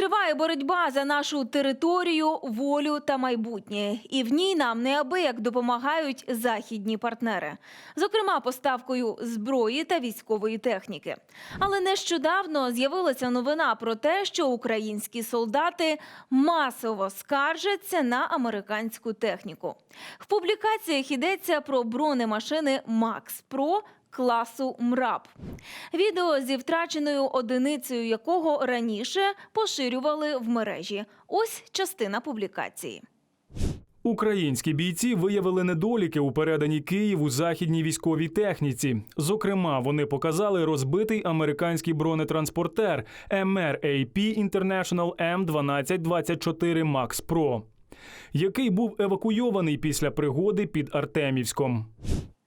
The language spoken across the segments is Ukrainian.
Триває боротьба за нашу територію, волю та майбутнє, і в ній нам неабияк допомагають західні партнери, зокрема поставкою зброї та військової техніки. Але нещодавно з'явилася новина про те, що українські солдати масово скаржаться на американську техніку. В публікаціях йдеться про бронемашини Макс Про класу МРАП. Відео зі втраченою одиницею якого раніше поширювали в мережі. Ось частина публікації. Українські бійці виявили недоліки у переданій Києву західній військовій техніці. Зокрема, вони показали розбитий американський бронетранспортер MRAP International M1224 Max Pro, який був евакуйований після пригоди під Артемівськом.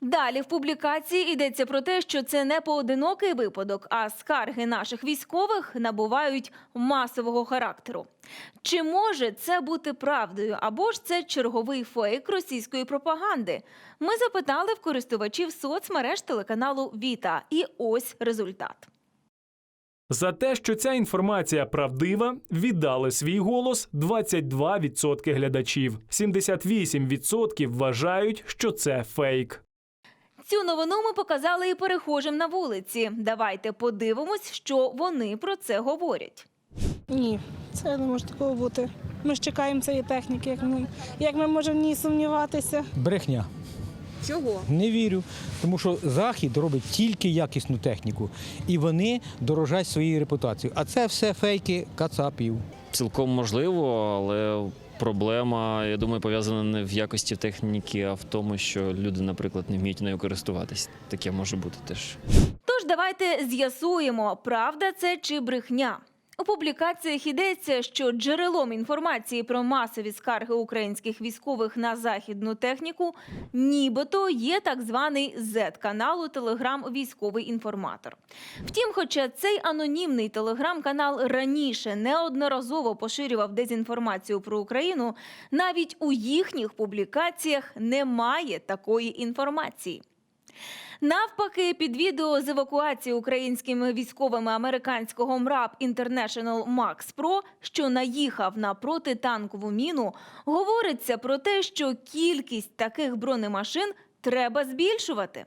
Далі в публікації йдеться про те, що це не поодинокий випадок, а скарги наших військових набувають масового характеру. Чи може це бути правдою, або ж це черговий фейк російської пропаганди? Ми запитали в користувачів соцмереж телеканалу Віта, і ось результат. За те, що ця інформація правдива, віддали свій голос 22% глядачів. 78% вважають, що це фейк. Цю новину ми показали і перехожим на вулиці. Давайте подивимось, що вони про це говорять. Ні, це не може такого бути. Ми ж чекаємо цієї техніки, як ми, як ми можемо в ній сумніватися. Брехня. Чого? Не вірю. Тому що Захід робить тільки якісну техніку. І вони дорожать своєю репутацією. А це все фейки кацапів. Цілком можливо, але проблема, я думаю, пов'язана не в якості техніки, а в тому, що люди, наприклад, не вміють нею користуватись. Таке може бути теж. Тож давайте з'ясуємо, правда це чи брехня. У публікаціях йдеться, що джерелом інформації про масові скарги українських військових на західну техніку нібито є так званий Z-канал у Телеграм Військовий інформатор. Втім, хоча цей анонімний телеграм-канал раніше неодноразово поширював дезінформацію про Україну, навіть у їхніх публікаціях немає такої інформації. Навпаки, під відео з евакуації українськими військовими американського МРАП International Max Pro, що наїхав на протитанкову міну, говориться про те, що кількість таких бронемашин треба збільшувати.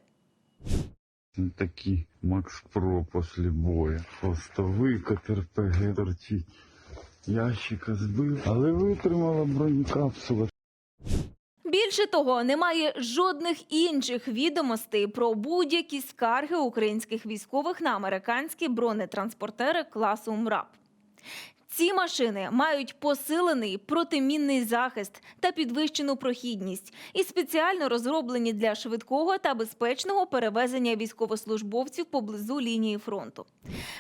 Такі Макс Про після бою. Просто викат РПГ. Ящика збив, але витримала бронекапсула. Більше того, немає жодних інших відомостей про будь-які скарги українських військових на американські бронетранспортери класу МРАП. Ці машини мають посилений протимінний захист та підвищену прохідність і спеціально розроблені для швидкого та безпечного перевезення військовослужбовців поблизу лінії фронту.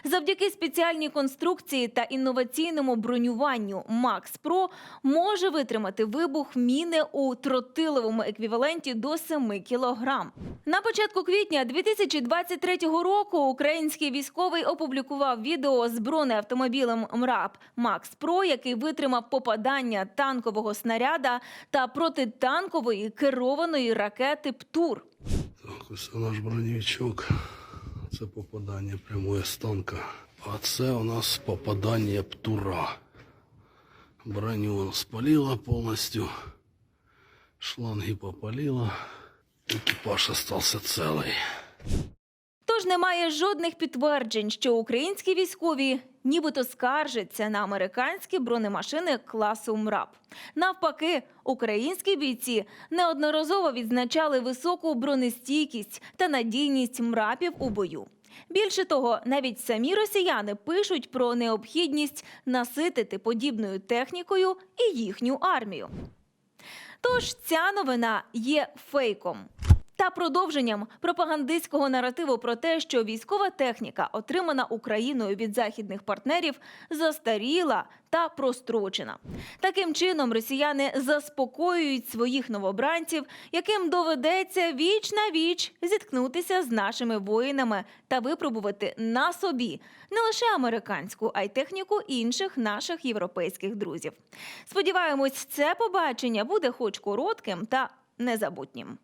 Завдяки спеціальній конструкції та інноваційному бронюванню Max Pro може витримати вибух міни у тротиловому еквіваленті до 7 кілограм. На початку квітня 2023 року український військовий опублікував відео з бронеавтомобілем МРАП Max Pro, який витримав попадання танкового снаряда та протитанкової керованої ракети ПТУР. Так, ось це наш броневичок. Це попадання прямої з танка. А це у нас попадання птура. Броню спалила повністю. Шланги попалила. Екіпаж остався цілий. Тож немає жодних підтверджень, що українські військові нібито скаржаться на американські бронемашини класу МРАП. Навпаки, українські бійці неодноразово відзначали високу бронестійкість та надійність МРАПів у бою. Більше того, навіть самі росіяни пишуть про необхідність наситити подібною технікою і їхню армію. Тож ця новина є фейком. Та продовженням пропагандистського наративу про те, що військова техніка, отримана Україною від західних партнерів, застаріла та прострочена. Таким чином, росіяни заспокоюють своїх новобранців, яким доведеться віч на віч зіткнутися з нашими воїнами та випробувати на собі не лише американську, а й техніку інших наших європейських друзів. Сподіваємось, це побачення буде хоч коротким та незабутнім.